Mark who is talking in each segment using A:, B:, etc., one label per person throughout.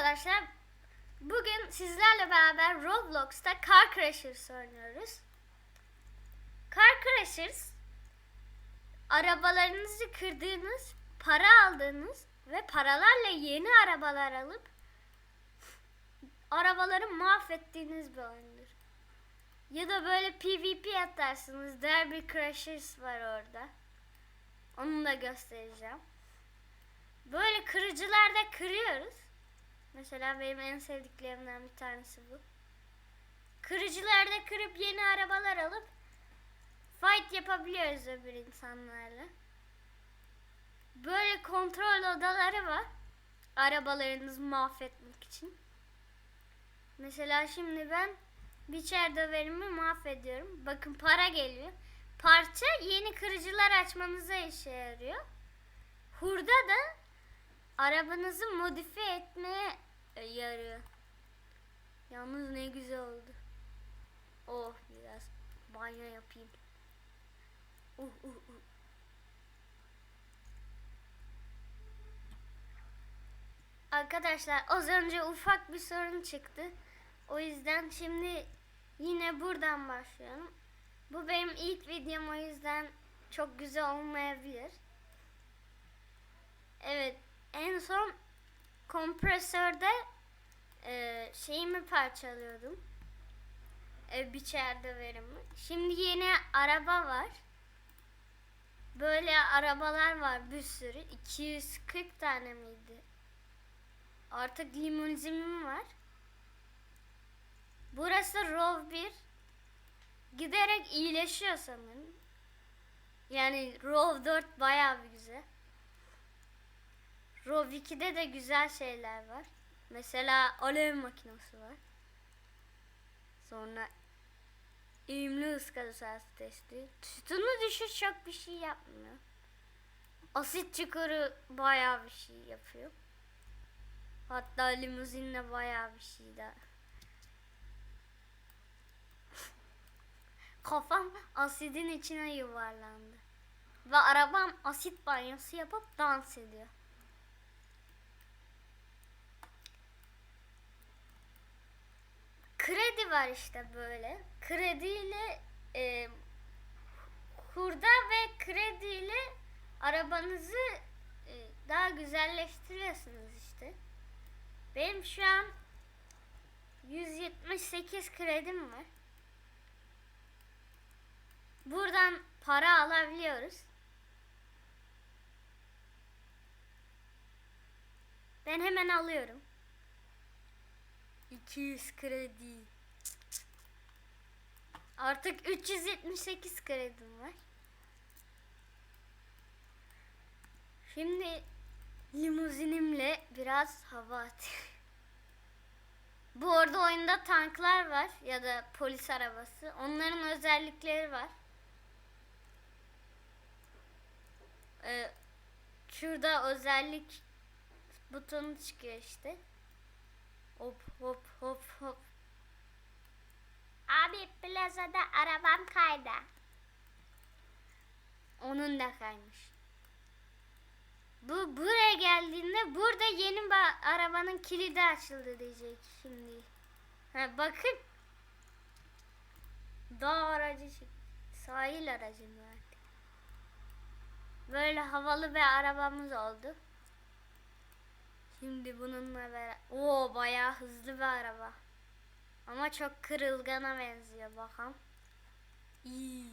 A: arkadaşlar. Bugün sizlerle beraber Roblox'ta Car Crashers oynuyoruz. Car Crashers arabalarınızı kırdığınız, para aldığınız ve paralarla yeni arabalar alıp arabaları mahvettiğiniz bir oyundur. Ya da böyle PvP atarsınız. Derby Crashers var orada. Onu da göstereceğim. Böyle kırıcılarda kırıyoruz. Mesela benim en sevdiklerimden bir tanesi bu. Kırıcılarda kırıp yeni arabalar alıp fight yapabiliyoruz öbür insanlarla. Böyle kontrol odaları var. Arabalarınızı mahvetmek için. Mesela şimdi ben biçer döverimi mahvediyorum. Bakın para geliyor. Parça yeni kırıcılar açmanıza işe yarıyor. Hurda da arabanızı modifiye etmeye yarıyor. Yalnız ne güzel oldu. Oh biraz banyo yapayım. Uh, uh, uh. Arkadaşlar az önce ufak bir sorun çıktı. O yüzden şimdi yine buradan başlıyorum. Bu benim ilk videom o yüzden çok güzel olmayabilir. Evet en son kompresörde e, şeyimi parçalıyordum. E, biçerde verimi. Şimdi yeni araba var. Böyle arabalar var bir sürü. 240 tane miydi? Artık limuzinim var. Burası ROV 1. Giderek iyileşiyor sanırım. Yani ROV 4 bayağı bir güzel. ROV 2'de de güzel şeyler var. Mesela alev makinesi var. Sonra eğimli kasası testi. Sütunu düşür çok bir şey yapmıyor. Asit çukuru bayağı bir şey yapıyor. Hatta limuzinle bayağı bir şey daha. Kafam asidin içine yuvarlandı. Ve arabam asit banyosu yapıp dans ediyor. Kredi var işte böyle. Krediyle e, hurda ve krediyle arabanızı e, daha güzelleştiriyorsunuz işte. Benim şu an 178 kredim var. Buradan para alabiliyoruz. Ben hemen alıyorum. 200 kredi. Artık 378 kredim var. Şimdi limuzinimle biraz hava atıyorum. Bu arada oyunda tanklar var ya da polis arabası. Onların özellikleri var. Ee, şurada özellik butonu çıkıyor işte. Hop hop hop hop. Abi plazada arabam kaydı. Onun da kaymış. Bu buraya geldiğinde burada yeni arabanın kilidi açıldı diyecek şimdi. Ha, bakın. Dağ aracı çıktı. Sahil aracı mı artık? Böyle havalı bir arabamız oldu. Şimdi bununla beraber... Oo bayağı hızlı bir araba. Ama çok kırılgana benziyor bakalım. İyi.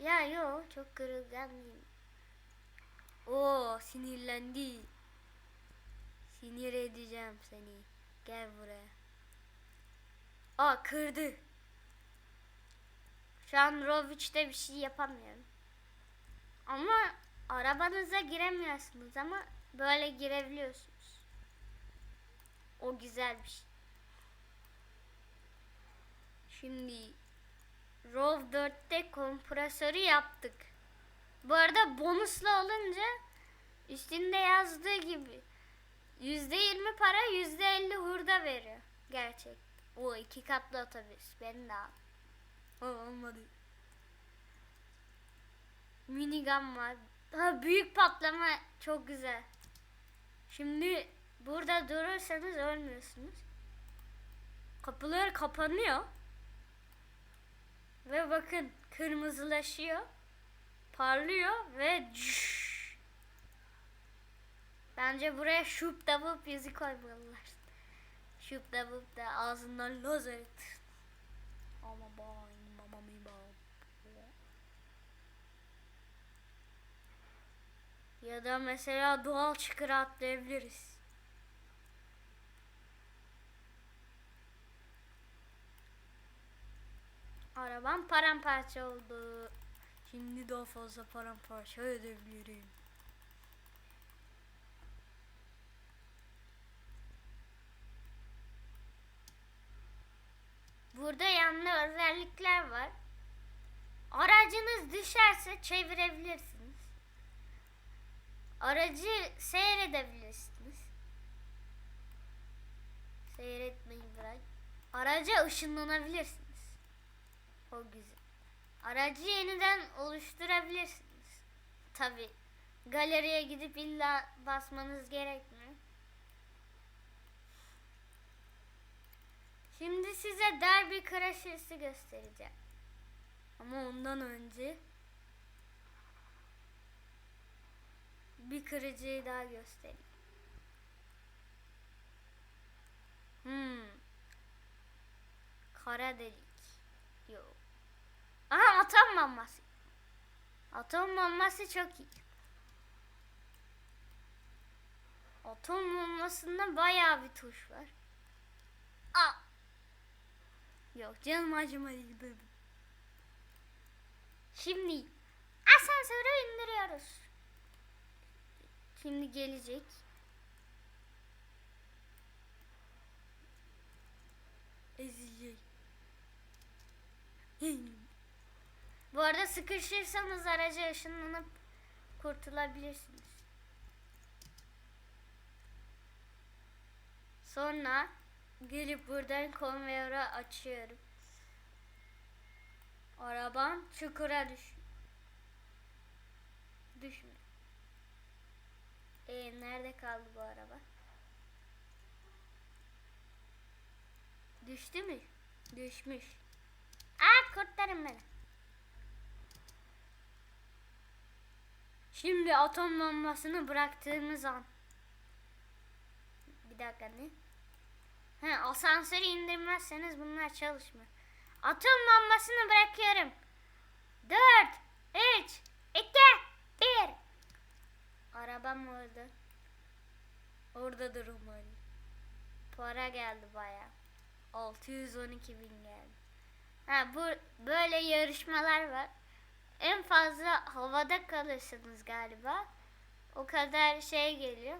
A: Ya yo çok kırılgan değil. Oo sinirlendi. Sinir edeceğim seni. Gel buraya. Aa kırdı. Şu an Rovich'te bir şey yapamıyorum. Ama arabanıza giremiyorsunuz ama böyle girebiliyorsunuz. O güzel bir şey. Şimdi ROV 4'te kompresörü yaptık. Bu arada bonuslu olunca üstünde yazdığı gibi %20 para %50 hurda veriyor. Gerçek. O iki katlı otobüs. Ben de al. O olmadı. Minigun var. Ha, büyük patlama çok güzel. Şimdi Burada durursanız ölmüyorsunuz. Kapılar kapanıyor. Ve bakın kırmızılaşıyor. Parlıyor ve cüş. Bence buraya şup da bup yüzü koymalılar. Şup da bup da ağzından lazer. Ama bay, mama mi. Ya da mesela doğal çıkır atlayabiliriz. Arabam paramparça oldu. Şimdi daha fazla paramparça edebilirim. Burada yanlı özellikler var. Aracınız düşerse çevirebilirsiniz. Aracı seyredebilirsiniz. Seyretmeyi bırak. Araca ışınlanabilirsiniz. O güzel. Aracı yeniden oluşturabilirsiniz. Tabi galeriye gidip illa basmanız gerekmiyor. Şimdi size Derby Crashers'ı göstereceğim. Ama ondan önce bir kırıcıyı daha göstereyim. Hmm. Kara delik. Yok. Aha atom bombası. Atom bombası çok iyi. Atom bombasında bayağı bir tuş var. Aa. Yok canım acımadı gibi. Şimdi asansörü indiriyoruz. Şimdi gelecek. Ezecek. Bu arada sıkışırsanız araca ışınlanıp kurtulabilirsiniz. Sonra gelip buradan konveyörü açıyorum. Arabam çukura düş. Düşmüyor. Ee, nerede kaldı bu araba? Düştü mü? Düşmüş. Aa kurtarın beni. Şimdi atom bombasını bıraktığımız an. Bir dakika ne? He, asansörü indirmezseniz bunlar çalışmıyor. Atom bombasını bırakıyorum. 4, 3, 2, 1. Arabam orada. Orada durum var. Para geldi baya. 612 bin geldi. Ha, bu böyle yarışmalar var. En fazla havada kalırsınız galiba. O kadar şey geliyor.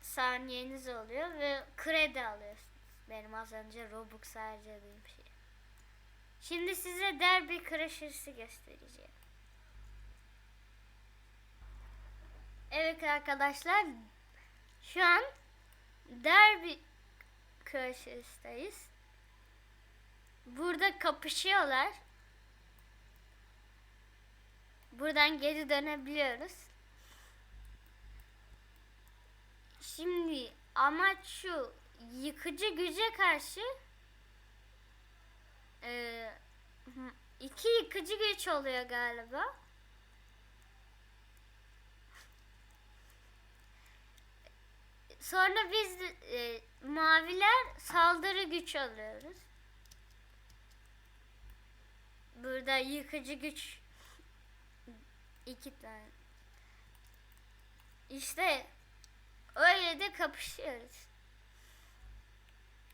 A: Saniyeniz oluyor ve kredi alıyorsunuz. Benim az önce Robux harcadığım şey. Şimdi size Derby Crashers'ı göstereceğim. Evet arkadaşlar. Şu an Derby Crashers'tayız. Burada kapışıyorlar. Buradan geri dönebiliyoruz. Şimdi amaç şu yıkıcı güce karşı e, iki yıkıcı güç oluyor galiba. Sonra biz e, maviler saldırı güç alıyoruz. Burada yıkıcı güç iki tane. İşte öyle de kapışıyoruz.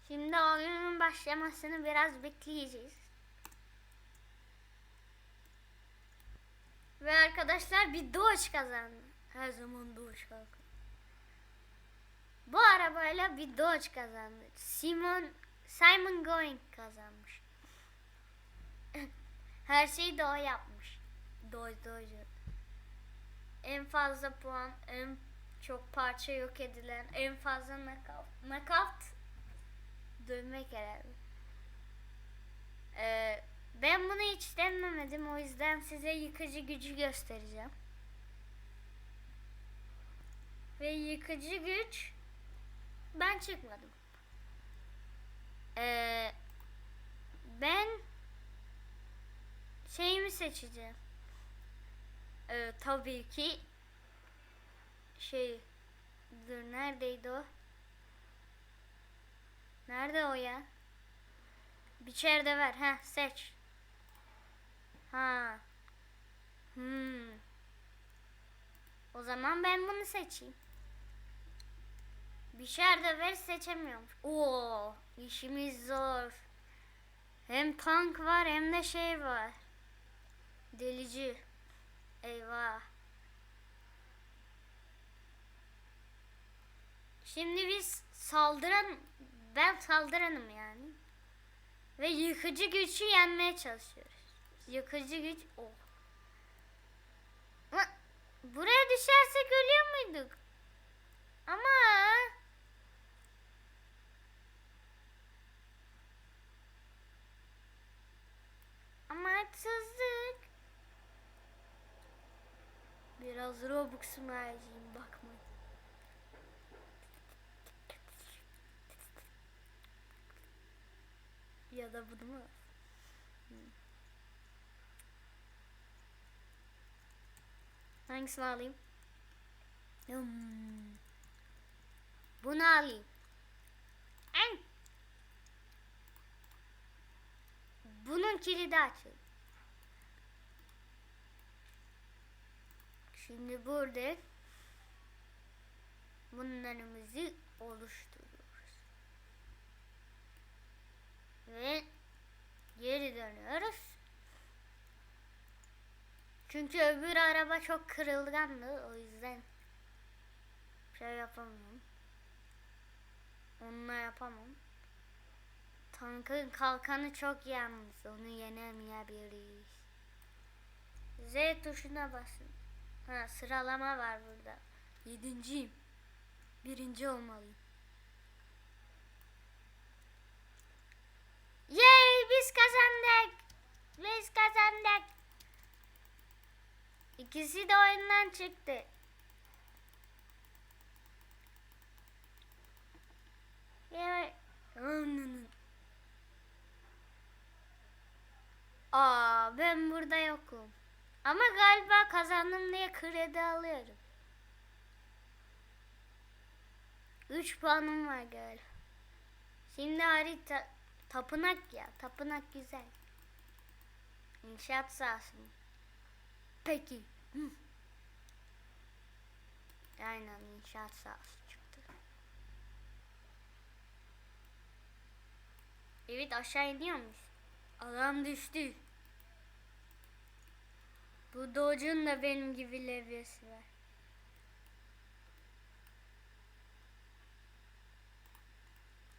A: Şimdi oyunun başlamasını biraz bekleyeceğiz. Ve arkadaşlar bir Dodge kazandı. Her zaman Dodge kalkıyor. Bu arabayla bir Dodge kazandı. Simon Simon Going kazanmış. Her şeyi o yapmış. Dodge Dodge. En fazla puan, en çok parça yok edilen, en fazla knockout. Knockout dövmek herhalde. Ee, ben bunu hiç denemedim. O yüzden size yıkıcı gücü göstereceğim. ve yıkıcı güç ben çıkmadım. Ee, ben şeyimi seçeceğim. Ee, tabii ki şey dur neredeydi o? Nerede o ya? Bir çerde ver. Ha seç. Ha. Hmm. O zaman ben bunu seçeyim. Bir çerde ver seçemiyorum. Oo, işimiz zor. Hem tank var hem de şey var. Delici. Eyvah. Şimdi biz saldıran ben saldıranım yani. Ve yıkıcı gücü yenmeye çalışıyoruz. Yıkıcı güç o. Ama buraya düşersek ölüyor muyduk? Ama Biraz Robux'um harcayayım bakmayın. Ya da bunu mu? Hmm. Hangisini alayım? Hmm. Bunu alayım. Bunun kilidi açıldı. Şimdi burada bunlarımızı oluşturuyoruz. Ve geri dönüyoruz. Çünkü öbür araba çok kırılgandı o yüzden şey yapamıyorum. Onunla yapamam. Tankın kalkanı çok yalnız. Onu yenemeyebiliriz. Z tuşuna basın. Ha sıralama var burada. Yedinciyim. Birinci olmalıyım. Yay biz kazandık. Biz kazandık. İkisi de oyundan çıktı. Yay. Aa ben burada yokum. Ama galiba kazandım diye kredi alıyorum. 3 puanım var galiba. Şimdi harita tapınak ya. Tapınak güzel. İnşaat sahası? Peki. Aynen inşaat sahası çıktı. Evet aşağı iniyor muyuz? Adam düştü. Bu Doge'un da benim gibi levyesi var.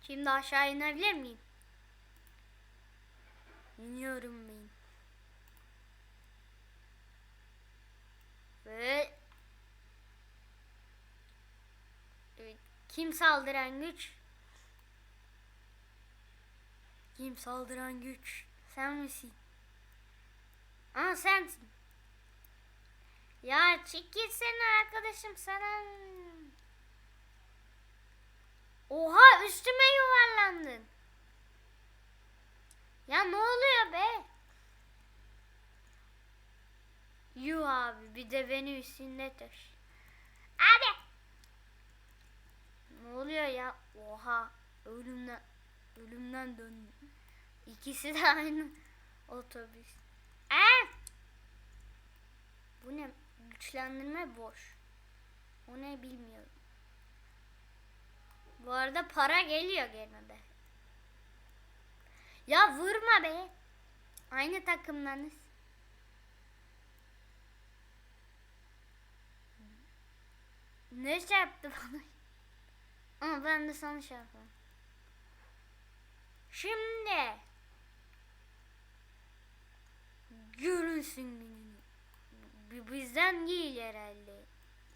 A: Şimdi aşağı inebilir miyim? İniyorum ben. Ve kim saldıran güç? Kim saldıran güç? Sen misin? Aa sensin. Ya çık gitsene arkadaşım sana. Oha üstüme yuvarlandın. Ya ne oluyor be? Yuh abi bir de beni üstünde taş. Abi. Ne oluyor ya? Oha ölümden ölümden döndüm. İkisi de aynı otobüs. Aa! Bu ne? Güçlendirme boş. O ne bilmiyorum. Bu arada para geliyor gene de. Ya vurma be. Aynı takımdanız. Ne çarptı bana? Ama ben de sana çarptım. Şimdi görünsün gününü. Bizden değil herhalde.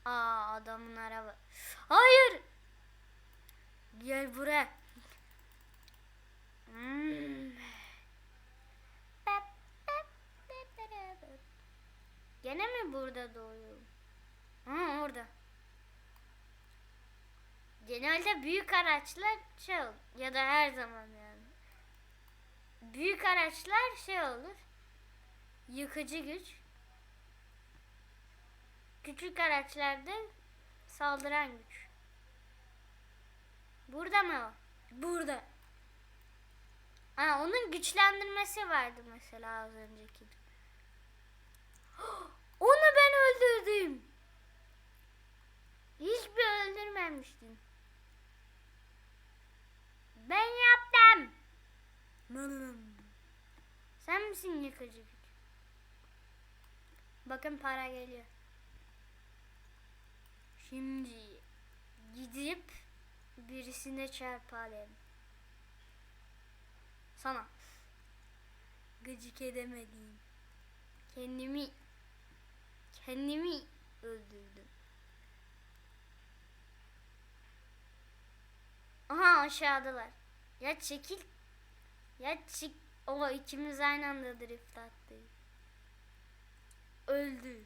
A: Aa adamın araba. Hayır. Gel buraya. Hmm. Gene mi burada doğuyorum? Ha orada. Genelde büyük araçlar şey olur. Ya da her zaman yani. Büyük araçlar şey olur. Yıkıcı güç. Küçük araçlarda saldıran güç. Burada mı o? Burada. Ha, onun güçlendirmesi vardı mesela az önceki. Onu ben öldürdüm. Hiçbir öldürmemiştin. Ben yaptım. Sen misin yıkıcı güç? Bakın para geliyor. Şimdi gidip birisine çarpalım. Sana. Gıcık edemedim. Kendimi kendimi öldürdüm. Aha aşağıdalar. Ya çekil. Ya çık. O ikimiz aynı anda drift attık. Öldü.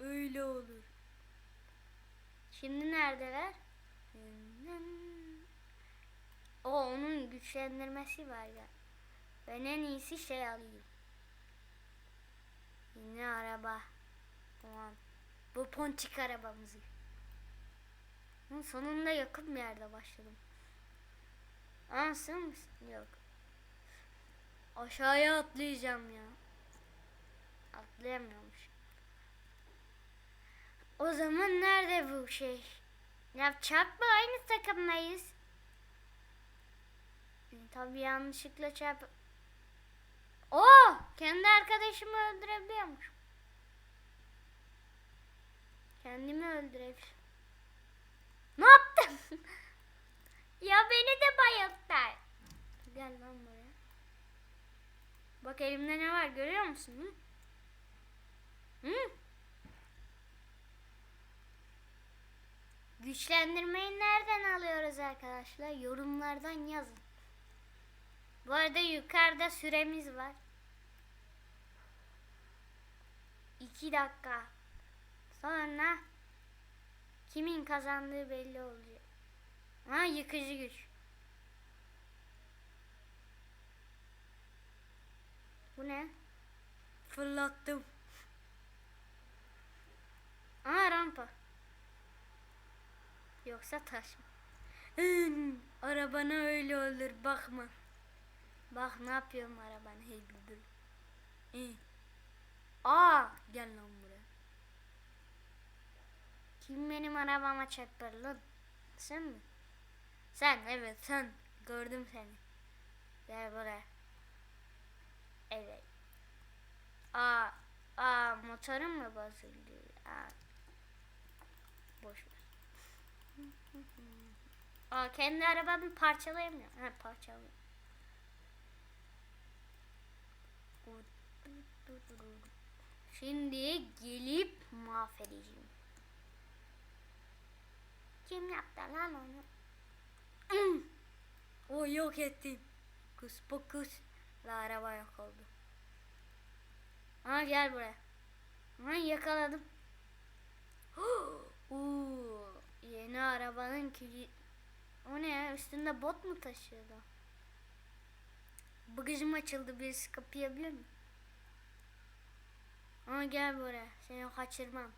A: Öyle olur. Şimdi neredeler? O onun güçlendirmesi var ya. Ben en iyisi şey alayım. Yine araba. Tamam. Bu ponçik arabamızı. Sonunda yakın bir yerde başladım. Aa sığ mısın? Yok. Aşağıya atlayacağım ya. Atlayamıyormuş. O zaman nerede bu şey? Ya çarpma aynı takımdayız. E, Tabii yanlışlıkla çarp... Oo! Kendi arkadaşımı öldürebiliyormuş. Kendimi öldürebiliyorum. Ne yaptın? ya beni de bayılttılar. Gel lan buraya. Bak elimde ne var görüyor musun? Hı? Hı? Güçlendirmeyi nereden alıyoruz arkadaşlar? Yorumlardan yazın. Bu arada yukarıda süremiz var. 2 dakika. Sonra kimin kazandığı belli olacak. Ha yıkıcı güç. Bu ne? Fırlattım. Aa rampa. Yoksa taş mı? Hın, Arabana öyle olur bakma. Bak ne yapıyorum arabana hey. İyi. Aa gel lan buraya. Kim benim arabama çarpar lan? Sen mi? Sen evet sen. Gördüm seni. Gel buraya. Evet. Aa, aa motorum mu bozuldu? Aa. Boş. Aa, kendi arabamı parçalayamıyor. Ha parçalıyor. Şimdi gelip mahvedeceğim. Kim yaptı lan onu? o yok ettim. Kus pokus. La araba yok oldu. Ha gel buraya. Ha yakaladım. Oo, yeni arabanın kilit. O ne ya? Üstünde bot mu taşıyordu? Bagajım açıldı. Birisi kapayabilir mi? Ama gel buraya. Seni kaçırmam.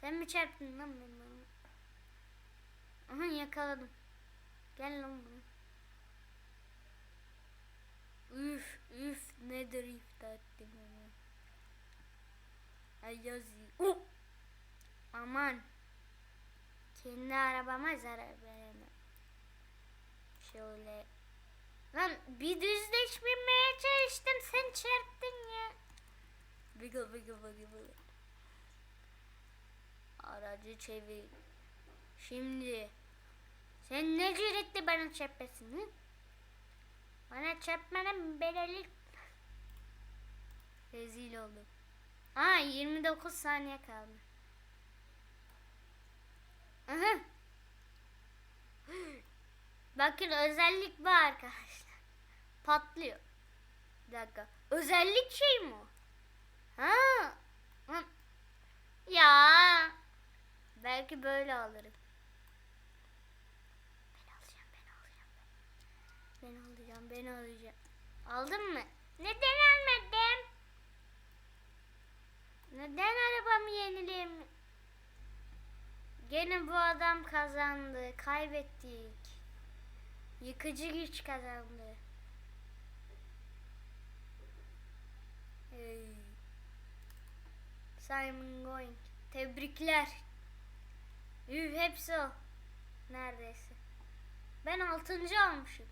A: Sen mi çarptın lan arabamı? Aha yakaladım. Gel lan buraya. Üf üf ne drift ettim onu. Ay yazıyor. Oh! Aman. Kendi arabama zarar veremem. Şöyle. Lan bir düzleşmeye çalıştım sen çarptın ya. Wiggle wiggle wiggle wiggle. Aracı çevir. Şimdi. Sen ne cüretle bana çarpasın hı? Bana çarpmanın bedeli. Rezil oldum. Aa 29 saniye kaldı. Bakın özellik var arkadaşlar. Patlıyor. Bir dakika. Özellik şey mi? Ha. Ya. Belki böyle alırım. Ben alacağım, ben alacağım. Ben alacağım, ben alacağım. Aldın mı? Neden almadım? Neden arabamı yenileyim? Gene bu adam kazandı. Kaybettik. Yıkıcı güç kazandı. Ey. Simon Going. Tebrikler. Üh hepsi o. Neredeyse. Ben altıncı olmuşum.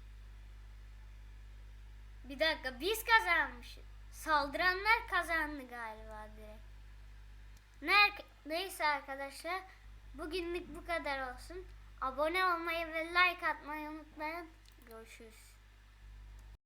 A: Bir dakika biz kazanmışız. Saldıranlar kazandı galiba direkt. Ne, neyse arkadaşlar. Bugünlük bu kadar olsun. Abone olmayı ve like atmayı unutmayın. Görüşürüz.